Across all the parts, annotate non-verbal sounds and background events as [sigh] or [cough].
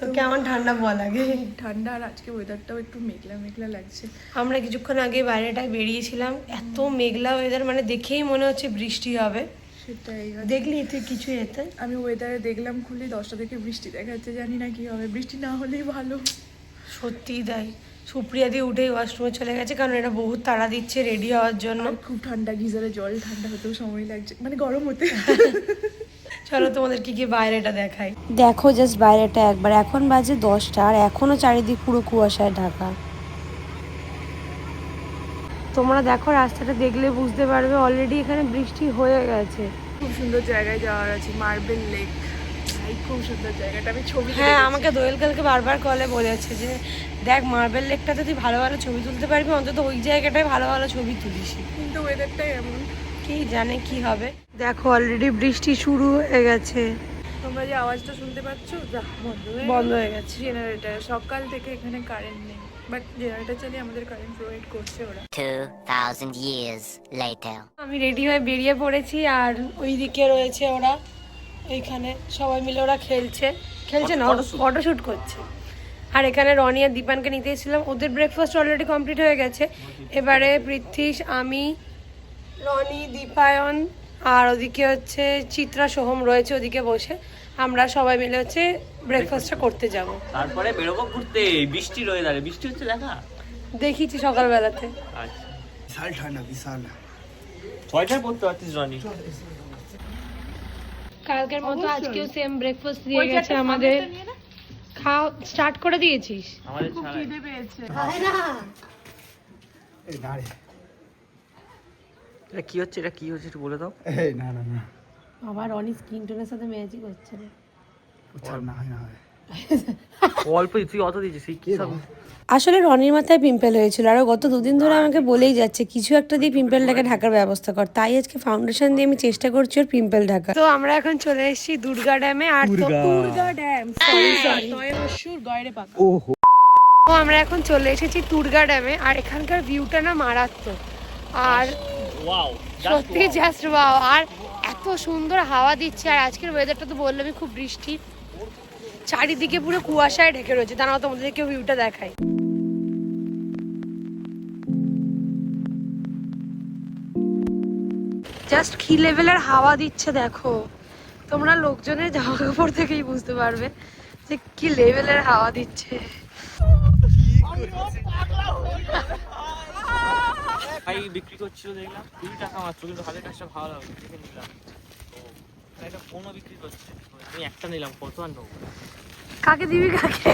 তো কেমন ঠান্ডা বল আগে? ঠান্ডা আর আজকে ওয়েদারটাও একটু মেঘলা মেঘলা লাগছে। আমরা কিছুক্ষণ আগে বাইরেটায় বেরিয়েছিলাম। এত মেঘলা ওয়েদার মানে দেখেই মনে হচ্ছে বৃষ্টি হবে। সেটাই। দেখলি তুই কিছু এতে? আমি ওয়েদারে দেখলাম খুলে দশটা থেকে বৃষ্টি দেখাচ্ছে জানি না কি হবে। বৃষ্টি না হলেই ভালো। সত্যিই তাই। সুপ্রিয়া দিয়ে উঠেই ওয়াশরুমে চলে গেছে কারণ এটা বহুত তাড়া দিচ্ছে রেডি হওয়ার জন্য। খুব ঠান্ডা গিজারে জল ঠান্ডা হতেও সময় লাগছে। মানে গরম হতে। চলো তোমাদের কি কি বাইরেটা দেখাই। দেখো জাস্ট বাইরেটা একবার। এখন বাজে দশটা আর এখনও চারিদিক পুরো কুয়াশায় ঢাকা। তোমরা দেখো রাস্তাটা দেখলে বুঝতে পারবে অলরেডি এখানে বৃষ্টি হয়ে গেছে। খুব সুন্দর জায়গায় যাওয়ার আছে মার্বেল লেক খুব সুন্দর জায়গাটা। আমি ছবি হ্যাঁ আমাকে দোয়েল কালকে বারবার কলে বলেছে যে দেখ মার্বেল লেকটাতে তুই ভালো ভালো ছবি তুলতে পারবি অন্তত ওই জায়গাটায় ভালো ভালো ছবি তুলিস। কিন্তু ওয়েদারটাই এমন। কি জানে কি হবে। দেখো অলরেডি বৃষ্টি শুরু হয়ে গেছে। তোমরা যে আওয়াজটা শুনতে পাচ্ছ বন্ধ হয়ে বন্ধ হয়ে গেছে। জেনারেটর সকাল থেকে এখানে কারেন্ট নেই। বাট জেনারেটর চালিয়ে আমাদের কারেন্ট প্রোভাইড করছে ওরা। 2,000 years later. আমি রেডি হয়ে বেরিয়ে পড়েছি আর ওইদিকে রয়েছে ওরা। এইখানে সবাই মিলে ওরা খেলছে। খেলছে না ফটোশ্যুট করছে। আর এখানে রনি আর দীপানকে নিতে এসেছিলাম। ওদের ব্রেকফাস্ট অলরেডি কমপ্লিট হয়ে গেছে। এবারে পৃথ্বীশ আমি রনি দীপায়ন আর ওদিকে হচ্ছে চিত্রা সোহম রয়েছে ওদিকে বসে। আমরা সবাই মিলে হচ্ছে ব্রেকফাস্টটা করতে যাব। তারপরে বেরোবো ঘুরতে বৃষ্টি রয়ে দাঁড়ে বৃষ্টি হচ্ছে দেখা? দেখিছি সকালবেলাতে। আচ্ছা। বিশাল ঠান্ডা বিশাল। ছয়টায় পড়তে পারছিস রনি? কালকের মতো আজকেও সেম ব্রেকফাস্ট দিয়ে গেছে আমাদের। খাও স্টার্ট করে দিয়েছিস? আমাদের ছাড়াই। এই না রে এটা কি হচ্ছে? এটা কি হচ্ছে? একটু বলে দাও। এই না না না। আবার রনি স্কিন টোনের সাথে ম্যাজিক হচ্ছে না উচ্চার না হয় না হয়। অল্প তুই অত দিয়েছিস কি সব আসলে রনির মাথায় পিম্পল হয়েছিল আর গত দুদিন ধরে আমাকে বলেই যাচ্ছে কিছু একটা দিয়ে পিম্পলটাকে ঢাকার ব্যবস্থা কর। তাই আজকে ফাউন্ডেশন দিয়ে আমি চেষ্টা করছি ওর পিম্পল ঢাকা তো আমরা এখন চলে এসেছি দুর্গা ড্যামে আর তো দুর্গা। ড্যাম সরি সরি গয়রে পাকা। তো আমরা এখন চলে এসেছি দুর্গা ড্যামে আর এখানকার ভিউটা না মারাত্মক। আর সত্যি জাস্ট ওয়াও আর এত সুন্দর হাওয়া দিচ্ছে আর আজকের ওয়েদারটা তো বললামই খুব বৃষ্টি। চারিদিকে পুরো কুয়াশায় ঢেকে রয়েছে দাঁড়াও তোমাদেরকে ভিউটা দেখাই। জাস্ট কি লেভেলের হাওয়া দিচ্ছে দেখো। তোমরা লোকজনের জামা কাপড় থেকেই বুঝতে পারবে যে কি লেভেলের হাওয়া দিচ্ছে। ভাই বিক্রি করছিল দেখলাম কুড়ি টাকা মাত্র কিন্তু হাতের কাজটা ভালো লাগল দেখে নিলাম। তো একটা ফোনও বিক্রি করছে। আমি একটা নিলাম কত আর নেব? কাকে দিবি কাকে?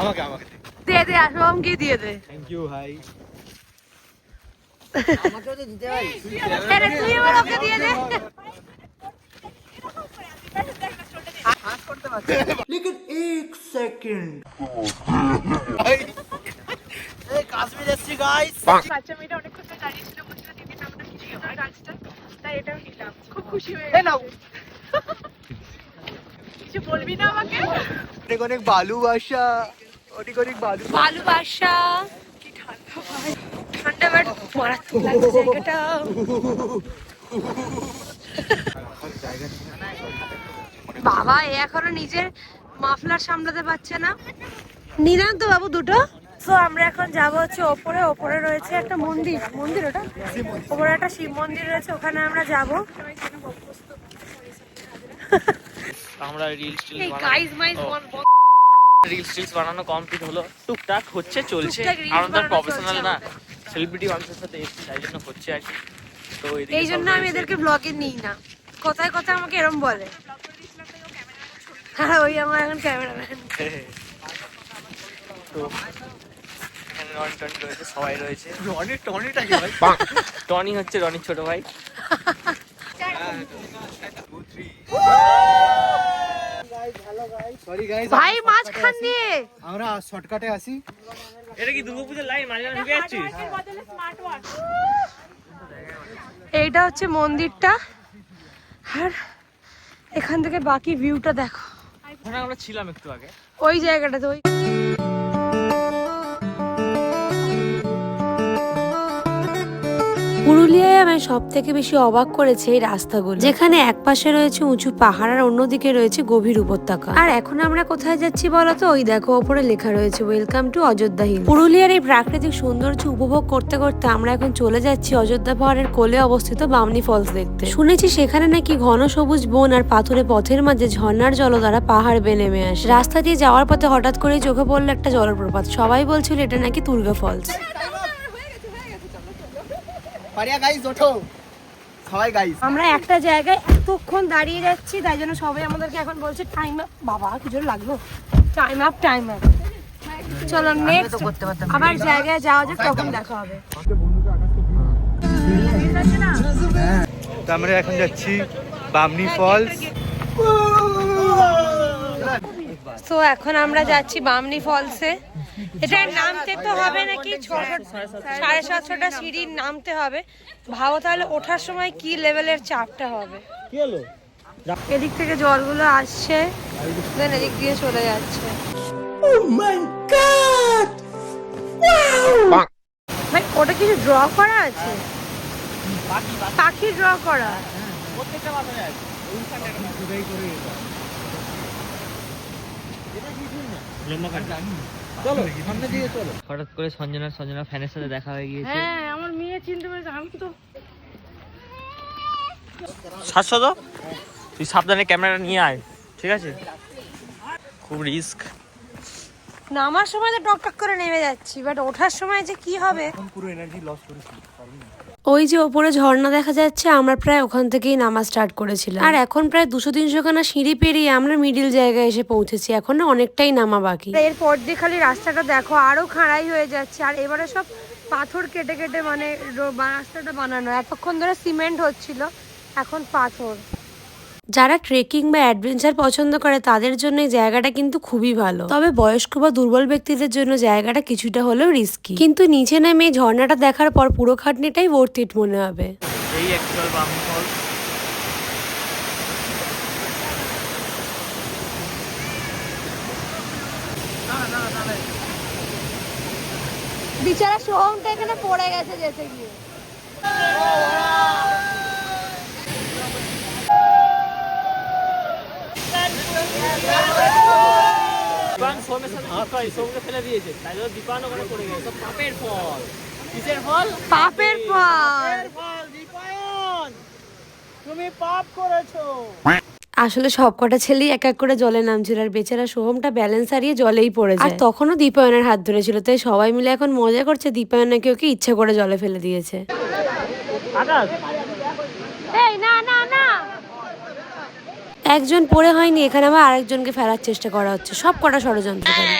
আমাকে আমাকে দে। দে আসবামকে দিয়ে দে। থ্যাংক ইউ ভাই। আরে তুই আমার ওকে দিয়ে দে। বাচ্চা মেয়েটা অনেকক্ষণ ধরে দাঁড়িয়ে ছিল বলছিল দিদি নামটা কি ছিল আর রাজটা তাই এটাও নিলাম খুব খুশি হয়ে নাও কিছু বলবি না আমাকে অনেক ভালোবাসা অনেক অনেক ভালো ভালোবাসা কি ঠান্ডা ভাই। ঠান্ডা বাট মারাত্মক লাগছে জায়গাটা। বাবা এ এখনও নিজের মাফলার সামলাতে পারছে না। নিলাম তো বাবু দুটো। তো আমরা এখন যাব হচ্ছে ওপরে। ওপরে রয়েছে একটা মন্দির। মন্দির ওটা? ওপরে একটা শিব মন্দির রয়েছে ওখানে আমরা যাব। আমরা রিলস এই গাইজ মাইজ রিলস টিলস বানানো কমপ্লিট হলো। টুকটাক হচ্ছে চলছে। কারণ তার প্রফেশনাল না সেলিব্রিটি মানুষের সাথে এসেছি তাই জন্য হচ্ছে আর কি। তো এই জন্য আমি এদেরকে ব্লগে নিই না। কথায় কথায় আমাকে এরম বলে। হ্যাঁ ওই আমার এখন ক্যামেরাম্যান তো রনি টনি রয়েছে সবাই রয়েছে। অনেক টনিটা কি ভাই? টনি হচ্ছে রনির ছোট ভাই। ভাই মাঝখান দিয়ে আমরা শর্টকাটে আসি এটা কি দুর্গাপূজার লাইন মাঝে ঢুকে যাচ্ছিস? এইটা হচ্ছে মন্দিরটা। আর এখান থেকে বাকি ভিউটা দেখো। আমরা ছিলাম একটু আগে। ওই জায়গাটাতে ওই পুরুলিয়ায় আমায় সব থেকে বেশি অবাক করেছে এই রাস্তাগুলো। যেখানে এক পাশে রয়েছে উঁচু পাহাড় আর অন্যদিকে রয়েছে গভীর উপত্যকা। আর এখন আমরা কোথায় যাচ্ছি বলতো ওই দেখো, ওপরে লেখা রয়েছে ওয়েলকাম টু অযোধ্যা হিল পুরুলিয়ার এই প্রাকৃতিক সৌন্দর্য উপভোগ করতে করতে আমরা এখন চলে যাচ্ছি অযোধ্যা পাহাড়ের কোলে অবস্থিত বামনি ফলস দেখতে। শুনেছি সেখানে নাকি ঘন সবুজ বন আর পাথুরে পথের মাঝে ঝর্ণার জল দ্বারা পাহাড় বেয়ে নেমে আসে। রাস্তা দিয়ে যাওয়ার পথে হঠাৎ করেই চোখে পড়ল একটা জলপ্রপাত। সবাই বলছিল এটা নাকি দুর্গা ফলস। পারিয়া গাইস ওঠো। সবাই গাইস আমরা একটা জায়গায় এতক্ষণ দাঁড়িয়ে যাচ্ছি তাই জন্য সবাই আমাদেরকে এখন বলছে টাইম আপ বাবা কিছু লাগল? টাইম আপ টাইম আপ চলো নেক্সট আবার জায়গায় যাওয়া যাক তখন দেখা হবে। তো আমরা এখন যাচ্ছি বামনি ফলস। তো এখন আমরা যাচ্ছি বামনি ফলসে। এটা নামতে তো হবে নাকি? সাড়ে সাতশোটা সিঁড়ি নামতে হবে। ভাবো তাহলে ওঠার সময় কি লেভেলের চাপটা হবে? এদিক থেকে জলগুলো আসছে দেন এদিক দিয়ে চলে যাচ্ছে। ভাই ওটা কিছু ড্র করা আছে? পাখি ড্র করা? প্রত্যেকটা মাথায় আছে লম্বা কাট চলো সামনে দিয়ে চলো। হঠাৎ করে সঞ্জনা সঞ্জনা ফ্যানের সাথে দেখা হয়ে গিয়েছে। হ্যাঁ আমার মেয়ে চিনতে পেরেছে আমি তো সাতশো তো তুই সাবধানে ক্যামেরাটা নিয়ে আয় ঠিক আছে? খুব রিস্ক। নামার সময় তো টক টক করে নেমে যাচ্ছি বাট ওঠার সময় যে কি হবে? পুরো এনার্জি লস করেছি। ওই যে ওপরে ঝর্ণা দেখা যাচ্ছে আমরা প্রায় ওখান থেকেই নামা স্টার্ট করেছিলাম। আর এখন প্রায় দুশো তিনশো খানা সিঁড়ি পেরিয়ে আমরা মিডিল জায়গায় এসে পৌঁছেছি এখন অনেকটাই নামা বাকি। এরপর দিয়ে খালি রাস্তাটা দেখো আরও খাড়াই হয়ে যাচ্ছে আর এবারে সব পাথর কেটে কেটে মানে রো- বা- রাস্তাটা বানানো এতক্ষণ ধরে সিমেন্ট হচ্ছিল এখন পাথর। যারা ট্রেকিং বা অ্যাডভেঞ্চার পছন্দ করে তাদের জন্য এই জায়গাটা কিন্তু খুবই ভালো। তবে বয়স্ক বা দুর্বল ব্যক্তিদের জন্য জায়গাটা কিছুটা হলেও রিস্কি কিন্তু নিচে নেমে এই ঝর্ণাটা দেখার পর পুরো খাটনিটাই ভর্তি মনে হবে। এই অ্যাকচুয়াল বামনি বিচারা সোহমটা এখানে পড়ে গেছে যেতে গিয়ে। দীপান সোমের সাথে ঠিক সোমকে ফেলে দিয়েছে। তাই জন্য দীপান ওখানে পড়ে গেছে। সব পাপের ফল। কিসের ফল? পাপের ফল। ফল দীপায়ন। তুমি পাপ করেছ। আসলে সবকটা ছেলেই এক এক করে জলে নামছিল আর বেচারা সোহমটা ব্যালেন্স হারিয়ে জলেই পড়ে আর তখনও দীপায়নের হাত ধরেছিল তাই সবাই মিলে এখন মজা করছে। দীপায়ন নাকি ওকে ইচ্ছা করে জলে ফেলে দিয়েছে। আকাশ এই না না না একজন পড়ে হয়নি এখানে আবার আরেকজনকে ফেলার চেষ্টা করা হচ্ছে। সব কটা ষড়যন্ত্রকারী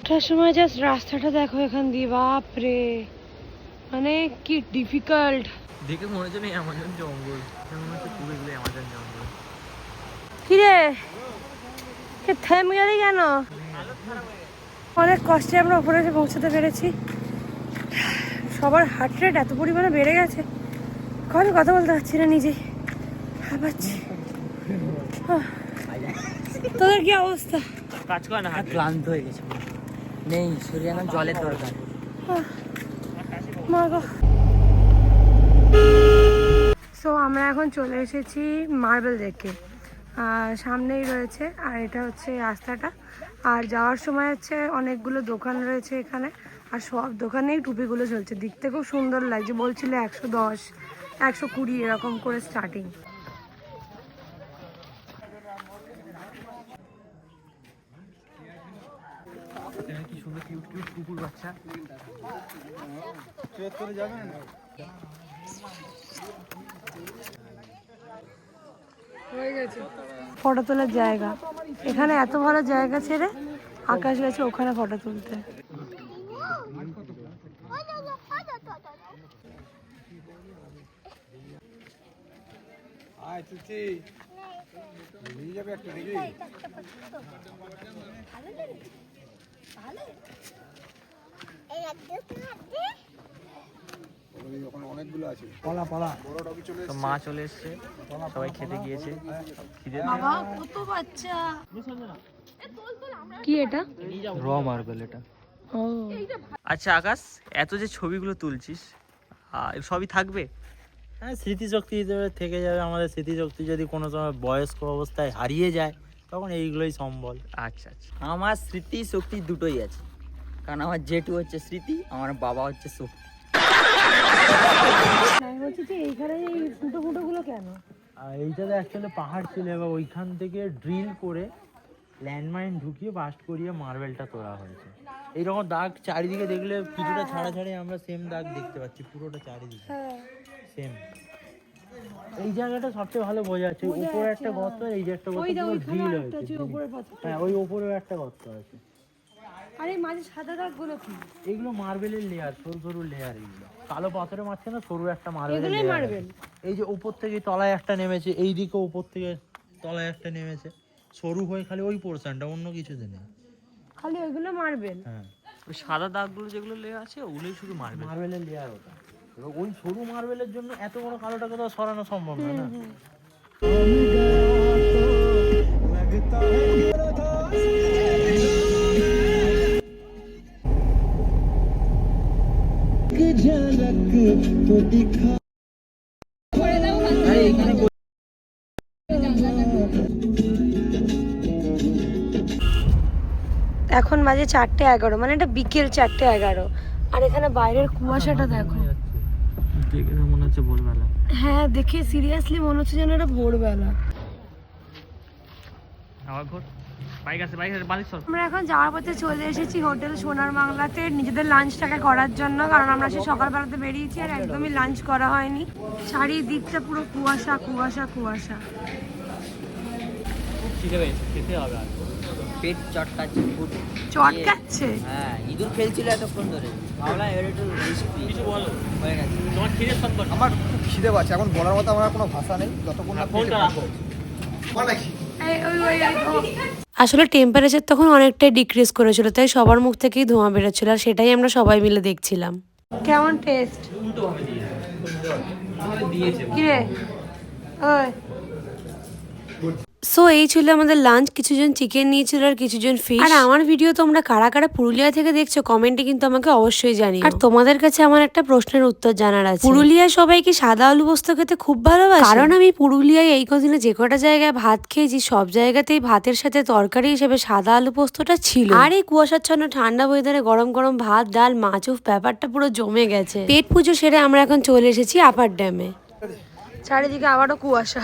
ওঠার সময় জাস্ট রাস্তাটা দেখো এখান দিয়ে বাপরে। মানে কি ডিফিকাল্ট দেখে মনে হচ্ছে না আমাজন জঙ্গল। মনে হচ্ছে পুরো এগুলো আমাজন জঙ্গল। কিরে? এ থেমে গেলি কেন? অনেক কষ্টে আমরা উপরে এসে পৌঁছাতে পেরেছি। সবার হার্ট রেট এত পরিমাণে বেড়ে গেছে। কখন কথা বলতে পারছি না নিজেই হাঁপাচ্ছি। তোদের কি অবস্থা? কাজ করে না ক্লান্ত হয়ে গেছে। নেই শরীরে এখন জলের দরকার। মা গো। সো আমরা এখন চলে এসেছি মার্বেল দেখে আর সামনেই রয়েছে আর এটা হচ্ছে রাস্তাটা। আর যাওয়ার সময় হচ্ছে অনেকগুলো দোকান রয়েছে এখানে আর সব দোকানেই টুপিগুলো চলছে দেখতে খুব সুন্দর লাগছে বলছিল একশো দশ একশো কুড়ি এরকম করে স্টার্টিং কি সুন্দর কিউট কিউট বাচ্চা ফটো তোলার জায়গা। এখানে এত ভালো জায়গা ছেড়ে আকাশ গেছে ওখানে ফটো তুলতে। আয় মা চলে এসছে। সবাই খেতে গিয়েছে। খিদে কত বাচ্চা। কি এটা? র মার্বেল এটা। আচ্ছা আকাশ এত যে ছবিগুলো তুলছিস সবই থাকবে? হ্যাঁ স্মৃতিশক্তি হিসেবে থেকে যাবে। আমাদের স্মৃতিশক্তি যদি কোনো সময় বয়স্ক অবস্থায় হারিয়ে যায় তখন এইগুলোই সম্বল। আচ্ছা আচ্ছা। আমার স্মৃতি শক্তি দুটোই আছে। কারণ আমার জেঠু হচ্ছে স্মৃতি আমার বাবা হচ্ছে শক্তি। আমি যে এইখানে এই ফুটো ফুটোগুলো কেন? আর এইটাতে অ্যাকচুয়ালি পাহাড় ছিল এবার ওইখান থেকে ড্রিল করে ল্যান্ডমাইন ঢুকিয়ে বাস্ট করিয়ে মার্বেলটা তোলা হয়েছে। এইরকম দাগ চারিদিকে দেখলে কিছুটা ছাড়া ছাড়াই আমরা সেম দাগ দেখতে পাচ্ছি পুরোটা চারিদিকে। সেম এই জায়গাটা সবচেয়ে ভালো বোঝা যাচ্ছে উপরে একটা গর্ত এই যে একটা গর্ত পুরো ড্রিল হয়েছে হ্যাঁ ওই উপরেও একটা গর্ত আছে। আর এই মাঝে সাদা দাগগুলো কি? এগুলো মার্বেলের লেয়ার সরু সরু লেয়ার এগুলো। কালো পাথরের মাঝখানে সরু একটা মার্বেলের লেয়ার মার্বেল। এই যে উপর থেকে তলায় একটা নেমেছে এই দিকে উপর থেকে তলায় একটা নেমেছে। সরু হয়ে খালি ওই পোর্শনটা অন্য কিছুতে নেই। খালি ওইগুলো মারবেন হ্যাঁ। ওই সাদা দাগগুলো যেগুলো লেগে আছে ওগুলোই শুধু মারবে মার্বেলের লেয়ার ওটা। ওই সরু মার্বেলের জন্য এত বড় কালোটাকে তো সরানো সম্ভব না। না এখন বাজে চারটে এগারো মানে এটা বিকেল চারটে এগারো। আর এখানে বাইরের কুয়াশাটা দেখো। হচ্ছে ভোরবেলা হ্যাঁ দেখে সিরিয়াসলি মনে হচ্ছে যেন এটা ভোরবেলা। আবার ভোর বাইক আছে বাইক আছে বালিশ আমরা এখন যাওয়ার পথে চলে এসেছি হোটেল সোনার বাংলাতে। নিজেদের লাঞ্চটাকে করার জন্য কারণ আমরা সেই সকালবেলাতে বেরিয়েছি আর একদমই লাঞ্চ করা হয়নি। চারিদিকটা পুরো কুয়াশা কুয়াশা কুয়াশা। খিদে পেয়েছে খেতে হবে আর পেট চটকাচ্ছে ফুট চটকাচ্ছে? হ্যাঁ ইঁদুর খেলছিল এতক্ষণ ধরে। ভাবলাম এবার একটু রিস্কি কিছু বলো। হয়ে গেছে। তোমার খিদে সম্পর্ক আমার খুব খিদে পাচ্ছে। এখন বলার মতো আমার কোনো ভাষা নেই। যতক্ষণ না ফোনটা রাখো ওই ওই ওই ও। আসলে টেম্পারেচার তখন অনেকটাই ডিক্রিজ করেছিল তাই সবার মুখ থেকেই ধোঁয়া বেরোচ্ছিল আর সেটাই আমরা সবাই মিলে দেখছিলাম। কেমন টেস্ট কিরে? ওই। সো এই ছিল আমাদের লাঞ্চ কিছুজন চিকেন নিয়েছিল আর কিছুজন ফিশ আর আমার ভিডিও তোমরা কারা কারা পুরুলিয়া থেকে দেখছ কমেন্টে কিন্তু আমাকে অবশ্যই জানি আর তোমাদের কাছে আমার একটা প্রশ্নের উত্তর জানার আছে। পুরুলিয়ার সবাই কি সাদা আলু পোস্ত খেতে খুব ভালোবাসে? কারণ আমি পুরুলিয়ায় এই কদিনে যে কটা জায়গায় ভাত খেয়েছি সব জায়গাতেই ভাতের সাথে তরকারি হিসেবে সাদা আলু পোস্তটা ছিল। আর এই কুয়াশাচ্ছন্ন ঠান্ডা ওয়েদারে গরম গরম ভাত ডাল মাছ উফ ব্যাপারটা পুরো জমে গেছে। পেট পুজো সেরে আমরা এখন চলে এসেছি আপার ড্যামে চারিদিকে আবারও কুয়াশা।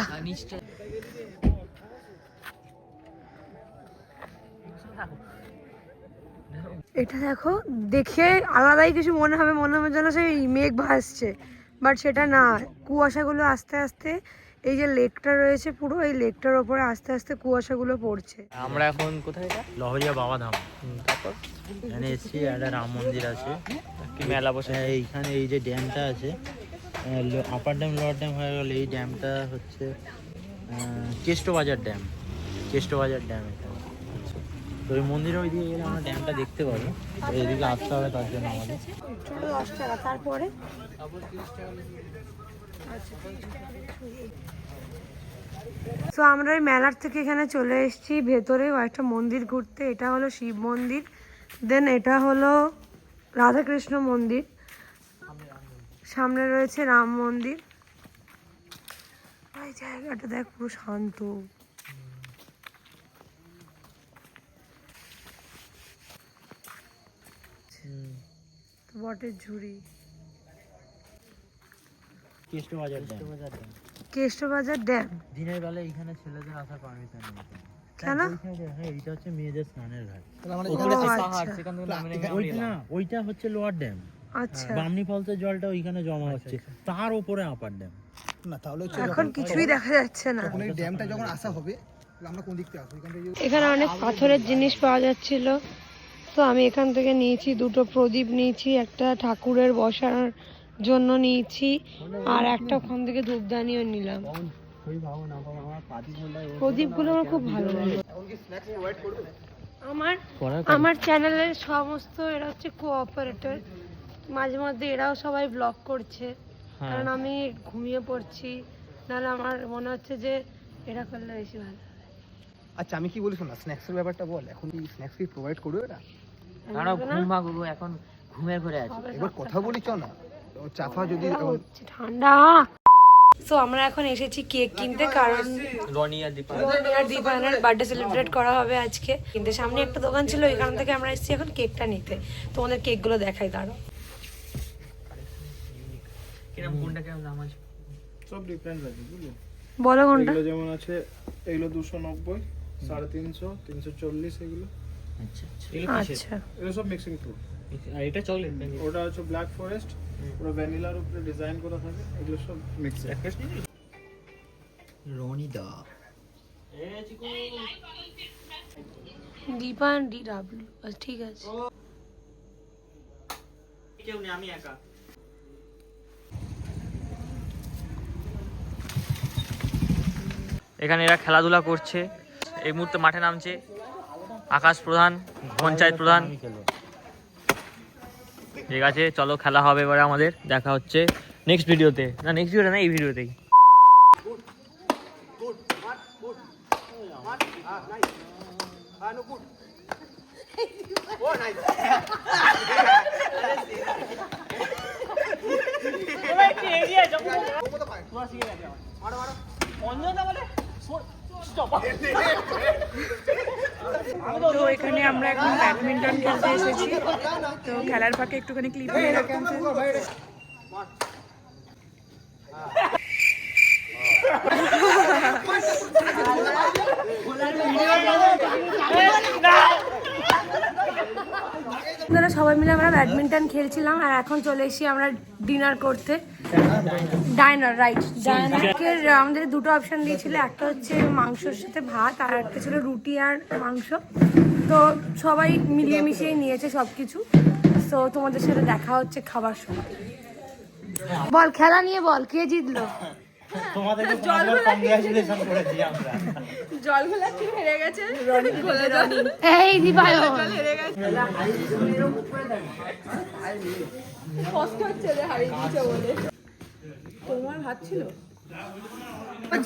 এটা দেখো দেখে আলাদাই কিছু মনে হবে মনে হবে যেন সেই মেঘ ভাসছে। বাট সেটা না কুয়াশাগুলো আস্তে আস্তে এই যে লেকটা রয়েছে পুরো এই লেকটার ওপরে আস্তে আস্তে কুয়াশাগুলো পড়ছে। আমরা এখন কোথায় এটা? লহরিয়া বাবা ধাম। তারপর? এখানে এসছি একটা রাম মন্দির আছে। কি মেলা বসে। হ্যাঁ, এইখানে এই যে ড্যামটা আছে আপার ড্যাম লোয়ার ড্যাম হয়ে গেল এই ড্যামটা হচ্ছে কেষ্ট বাজার ড্যাম কেষ্ট বাজার ড্যাম এটা। তো ওই মন্দিরের ওই দিকে গেলে আমরা ড্যামটা দেখতে পাবো। তো এইদিকে আসতে হবে, তার জন্য আমাদের। দশ টাকা, তারপরে? তো আমরা ওই মেলার থেকে এখানে চলে এসেছি। ভেতরে একটা মন্দির ঘুরতে। এটা হলো শিব মন্দির। দেন এটা হলো রাধাকৃষ্ণ মন্দির। সামনে রয়েছে রাম মন্দির। জায়গাটা দেখ পুরো শান্ত। বটের ঝুড়ি। কেষ্ট বাজার ড্যাম কেষ্টবাজার ড্যাম দিনের বেলা এইখানে ছেলেদের আসার পারমিশন নেই কেন? হ্যাঁ হচ্ছে মেয়েদের স্নানের ঘাট। আচ্ছা। ওইটা ওইটা হচ্ছে লোয়ার ড্যাম আচ্ছা। বামনি ফলসের জলটা ওইখানে জমা হচ্ছে। তার উপরে আপার ড্যাম না তাহলে এখন কিছুই দেখা যাচ্ছে না। ড্যামটা যখন আসা হবে আমরা কোন দিক থেকে আসব এখানে অনেক পাথরের জিনিস পাওয়া যাচ্ছিল। তো আমি এখান থেকে নিয়েছি দুটো প্রদীপ নিয়েছি একটা ঠাকুরের বসার জন্য নিয়েছি আর একটা ওখান থেকে ধূপদানিও নিলাম। প্রদীপগুলো আমার খুব ভালো লাগে। আমার আমার চ্যানেলের সমস্ত এরা হচ্ছে কোঅপারেটর মাঝে মধ্যে এরাও সবাই ব্লগ করছে। কারণ আমি ঘুমিয়ে পড়ছি নাহলে আমার মনে হচ্ছে যে এরা করলে বেশি ভালো আচ্ছা আমি কি বলি শোনা স্ন্যাক্সের ব্যাপারটা বল এখন কি স্ন্যাক্স কি প্রোভাইড করবে এরা ঘুমাবো এখন ঘুমের ঘরে আছে। এবার কথা বলি চ না। চাফা যদি ঠান্ডা তো আমরা এখন এসেছি কেক কিনতে কারণ রনি আর দীপা। রনি দীপায়নের বার্থডে সেলিব্রেট করা হবে আজকে। কিন্তু সামনে একটা দোকান ছিল এখান থেকে আমরা এসেছি এখন কেকটা নিতে। তোমাদের কেকগুলো দেখাই দাঁড়ো কিরম কোনটা কিরম দাম আছে? সব ডিফারেন্ট আছে বুঝলে? বলো কোনটা? এগুলো যেমন আছে এগুলো দুশো নব্বই সাড়ে তিনশো তিনশো চল্লিশ এগুলো। আচ্ছা আচ্ছা। এগুলো কিসের? আচ্ছা। এগুলো সব মিক্সিং ফ্রুট আর এটা চকলেট ওটা হচ্ছে ব্ল্যাক ফরেস্ট ভ্যানিলার উপরে ডিজাইন করা থাকে এগুলো সব মিক্সিং রনিদা। দীপান ডি ডাব্লিউ ঠিক আছে। কেউ নেই আমি একা। এখানে এরা খেলাধুলা করছে। এই মুহূর্তে মাঠে নামছে। আকাশ প্রধান, পঞ্চায়েত প্রধান। ঠিক আছে, চলো খেলা হবে এবারে আমাদের, দেখা হচ্ছে নেক্সট ভিডিওতে না নেক্সট ভিডিওতে না, এই ভিডিওতেই তো এখানে আমরা এখন ব্যাডমিন্টন খেলতে এসেছি। তো খেলার ফাঁকে একটুখানি ক্লিপ নিয়ে রাখলাম সবাই মিলে আমরা ব্যাডমিন্টন খেলছিলাম আর এখন চলে এসেছি আমরা ডিনার করতে। ডাইনার রাইট ডাইনারকে আমাদের দুটো অপশন দিয়েছিল। একটা হচ্ছে মাংসর সাথে ভাত আর একটা ছিল রুটি আর মাংস। তো সবাই মিলিয়ে মিশিয়ে নিয়েছে সব কিছু তো তোমাদের সাথে দেখা হচ্ছে খাবার সময়। বল খেলা নিয়ে বল কে জিতলো? তোমাদেরকে [laughs] কংগ্রাচুলেশন করেছি আমরা। জল ঘোলাচ্ছি হেরে গেছে? রনি জল এই দিবায়ন হেরে গেছে। কষ্ট হচ্ছে রে হারিয়ে দিয়েছে বলে। তোমার ভাত ছিল?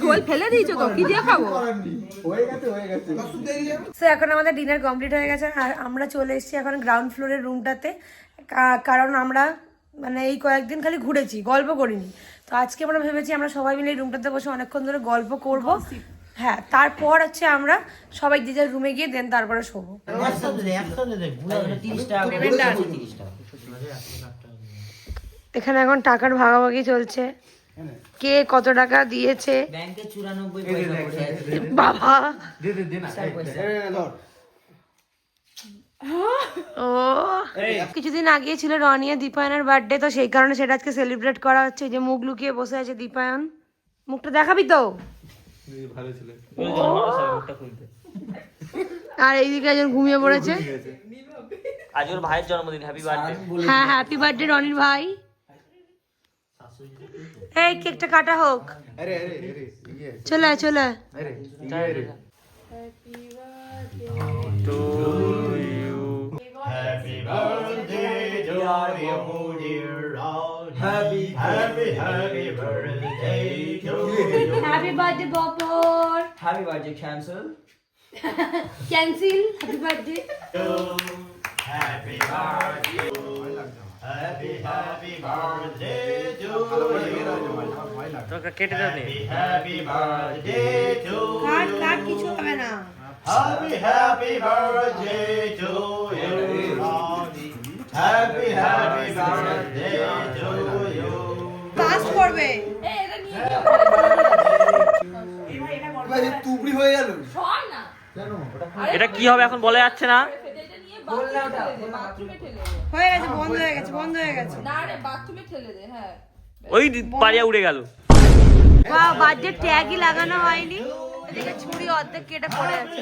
ঝোল ফেলে দিয়েছ তো কি দিয়ে খাব? সো এখন আমাদের ডিনার কমপ্লিট হয়ে গেছে আর আমরা চলে এসেছি এখন গ্রাউন্ড ফ্লোরের রুমটাতে কারণ আমরা মানে এই কয়েকদিন খালি ঘুরেছি গল্প করিনি। তো আজকে আমরা ভেবেছি আমরা সবাই মিলে এই রুমটাতে বসে অনেকক্ষণ ধরে গল্প করব। হ্যাঁ তারপর হচ্ছে আমরা সবাই যে যার রুমে গিয়ে দেন তারপরে শোবো। এখানে এখন টাকার ভাগাভাগি চলছে। কে কত টাকা দিয়েছে? বাবা। ও। কিছুদিন আগে ছিল রনিয়া দীপায়নের বার্থডে তো সেই কারণে সেটা আজকে সেলিব্রেট করা হচ্ছে। যে মুখ লুকিয়ে বসে আছে দীপায়ন। মুখটা দেখাবি তো? আর এইদিকে একজন ঘুমিয়ে পড়েছে। আজ ওর ভাইয়ের জন্মদিন হ্যাপি বার্থডে হ্যাঁ হ্যাপি বার্থডে রনির ভাই। এই কেকটা কাটা হোক চলে আয়, চলে আয়। Happy birthday বপর happy birthday cancel cancel happy birthday তোকে কেটে দাও নে। কাট কাট কিছু হবে না। ফাস্ট করবে। তুবড়ি হয়ে গেল। এটা কি হবে? এখন বলা যাচ্ছে না? হয়ে গেছে বন্ধ হয়ে গেছে বন্ধ হয়ে গেছে। ওই পাড়িয়া উড়ে গেল। বাহ বার্থডে ট্যাগই লাগানো হয়নি। এদিকে ছুরি অর্ধেক কেটে পড়ে আছে।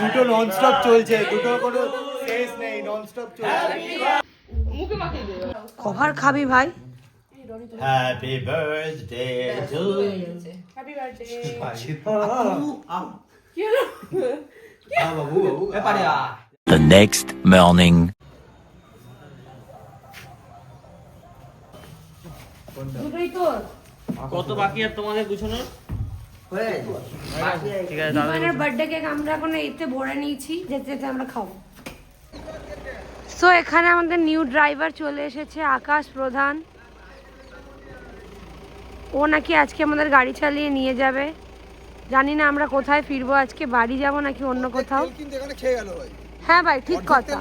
দুটো নন স্টপ চলছে দুটো কোনো শেষ নেই নন স্টপ চলছে কভার খাবি ভাই। Happy birthday to happy birthday The next morning. কত বাকি আর তোমাদের গুছানোর ঠিক আছে দাদা বার্থডে কেক আমরা এখন এইতে ভরে নিয়েছি যেতে যেতে আমরা খাব। সো এখানে আমাদের নিউ ড্রাইভার চলে এসেছে আকাশ প্রধান। ও নাকি আজকে আমাদের গাড়ি চালিয়ে নিয়ে যাবে। জানি না আমরা কোথায় ফিরবো আজকে বাড়ি যাব নাকি অন্য কোথাও? হ্যাঁ ভাই ঠিক কথা।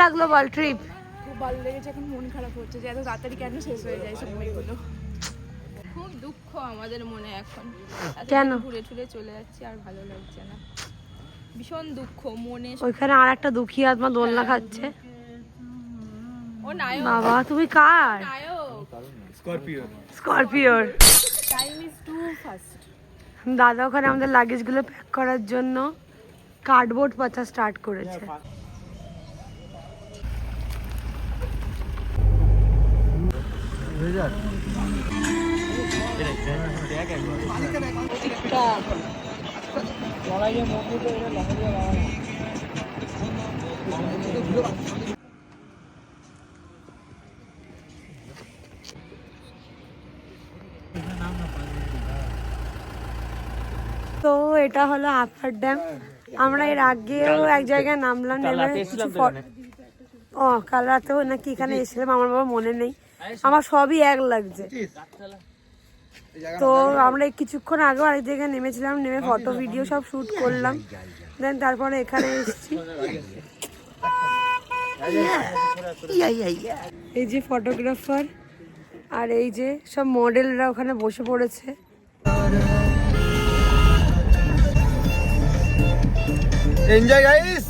লাগল বল ট্রিপ খুব ভালো লেগেছে এখন মন খারাপ হচ্ছে যে এত তাড়াতাড়ি কেন শেষ হয়ে যায় খুব দুঃখ আমাদের মনে এখন। কেন? ঘুরে টুরে চলে যাচ্ছে আর ভালো লাগছে না। ভীষণ দুঃখ মনে। ওইখানে আর একটা দুঃখী আত্মা দোলনা খাচ্ছে। বাবা তুমি কার? নায়ক স্করপিওর। টাইম ইজ টু ফাস্ট দাদা ওখানে আমাদের লাগেজগুলো প্যাক করার জন্য কার্ডবোর্ড পাতা স্টার্ট করেছে। এটা হলো আপার ড্যাম। আমরা এর আগেও এক জায়গায় নামলাম ও কাল রাতেও নাকি এখানে এসেছিলাম আমার বাবা মনে নেই। আমার সবই এক লাগছে। তো আমরা কিছুক্ষণ আগেও আরেক জায়গায় নেমেছিলাম নেমে ফটো ভিডিও সব শুট করলাম। দেন তারপরে এখানে এসেছি। এই যে ফটোগ্রাফার আর এই যে সব মডেলরা ওখানে বসে পড়েছে। এনজয় গাইস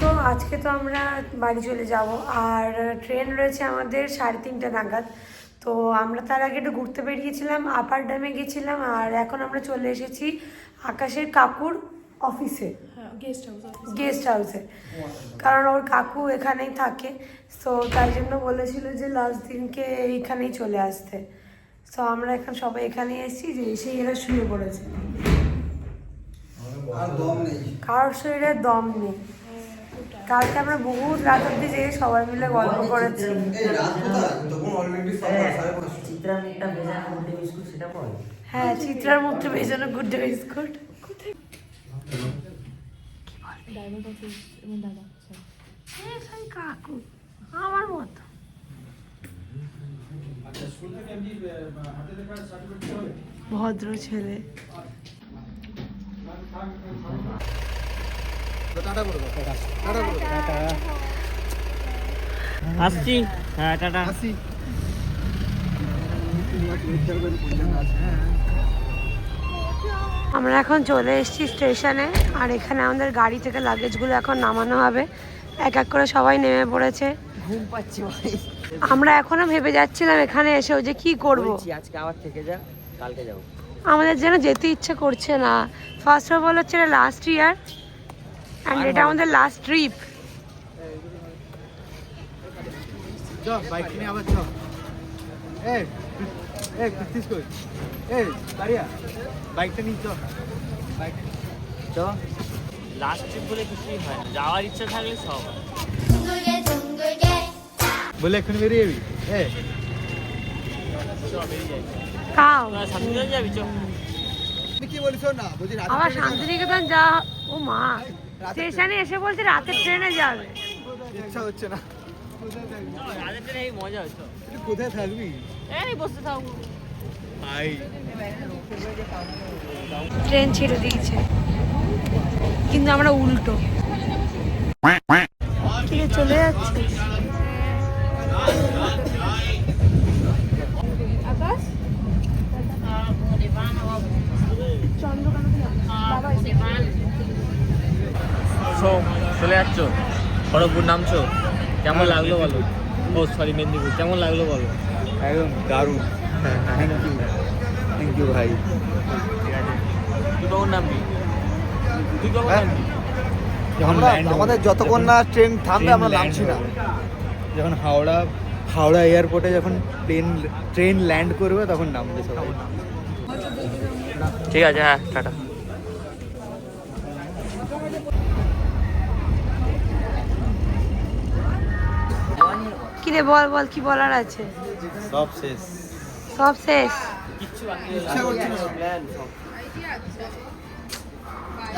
তো আজকে তো আমরা বাড়ি চলে যাব, আর ট্রেন রয়েছে আমাদের সাড়ে তিনটে নাগাদ। তো আমরা তার আগে একটু ঘুরতে বেরিয়েছিলাম, আপার ড্যামে গেছিলাম, আর এখন আমরা চলে এসেছি আকাশের কাকুর অফিসে গেস্ট হাউসে কারণ ওর কাকু এখানেই থাকে। তো তাই জন্য বলেছিল যে লাস্ট দিনকে এইখানেই চলে আসতে। সো আমরা এখন সবাই এখানেই এসেছি যে এসে এরা শুয়ে পড়েছে। কারোর শরীরে দম নেই। কালকে আমরা বহুত রাত অব্দি যেয়ে সবাই মিলে গল্প করেছি। হ্যাঁ চিত্রার মধ্যে ভেজানো গুড ডে বিস্কুট। কাকু আমার মতো ভদ্র ছেলে টাটা করে দাও টাটা করে দাও আসছি। হ্যাঁ টাটা। আসি আমরা এখন চলে এসেছি স্টেশনে আর এখানে আমাদের গাড়ি থেকে লাগেজগুলো এখন নামানো হবে। এক এক করে সবাই নেমে পড়েছে। ঘুম পাচ্ছি ভাই। আমরা এখনও ভেবে যাচ্ছিলাম এখানে এসেও যে কি করব। আজকে আবার থেকে যা কালকে যাব। আমাদের যেন যেতে ইচ্ছে করছে না। ফার্স্ট অফ অল হচ্ছে এটা লাস্ট ইয়ার অ্যান্ড এটা আমাদের লাস্ট ট্রিপ চ বাইক কিনে আবার চ এই তিরিশ কই এই বাইকটা নিয়ে চল। বাইকটা তো লাস্ট বলে কিছুই হয় যাওয়ার ইচ্ছা থাকলে সব বলে এখন বেরিয়ে যাবি। হ্যাঁ খাও শান্তিনিকেতন যাবি? কি বলিস আবার শান্তিনিকেতন যা ও মা। স্টেশনে এসে বলছে রাতের ট্রেনে যাবে। ইচ্ছা হচ্ছে না। কোথায় থাকবি? ট্রেন ছেড়ে দিয়েছে। কিন্তু আমরা উল্টো। ঠিক চলে যাচ্ছে? চলে যাচ্ছ? খড়গপুর নামছো? কেমন লাগল বলো? ও সরি মেদিনীপুর। কেমন লাগল বলো? একদম দারুণ। থ্যাংক ইউ থ্যাংক ইউ ভাই। হ্যাঁ? আমাদের যতক্ষণ না ট্রেন থামবে আমরা নামছি না। যখন হাওড়া হাওড়া এয়ারপোর্টে যখন প্লেন ট্রেন ল্যান্ড করবে তখন নামবে সবাই। ঠিক আছে হ্যাঁ টাটা। কি রে বল বল কি বলার আছে? সব শেষ। সব শেষ?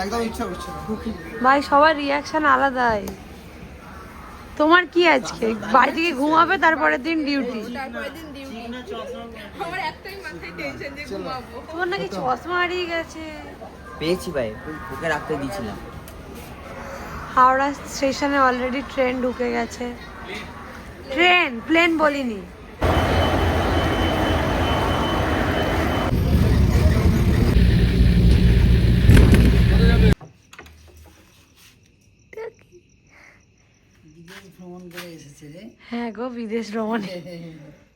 একদম ইচ্ছা করছে ভাই সবার রিয়াকশন আলাদাই। তোমার কি আজকে? বাড়ি থেকে ঘুমাবে তারপরের দিন ডিউটি তারপরের দিন ডিউটি আমার একটাই মাথায় টেনশন যে ঘুমাবো। তোমার নাকি চশমা হারিয়ে গেছে। পেয়েছি ভাই বুকে রাখতে দিয়েছিলাম। হাওড়া স্টেশনে অলরেডি ট্রেন ঢুকে গেছে। ট্রেন প্লেন বলিনি। হ্যাঁ গো বিদেশ ভ্রমণে। [laughs]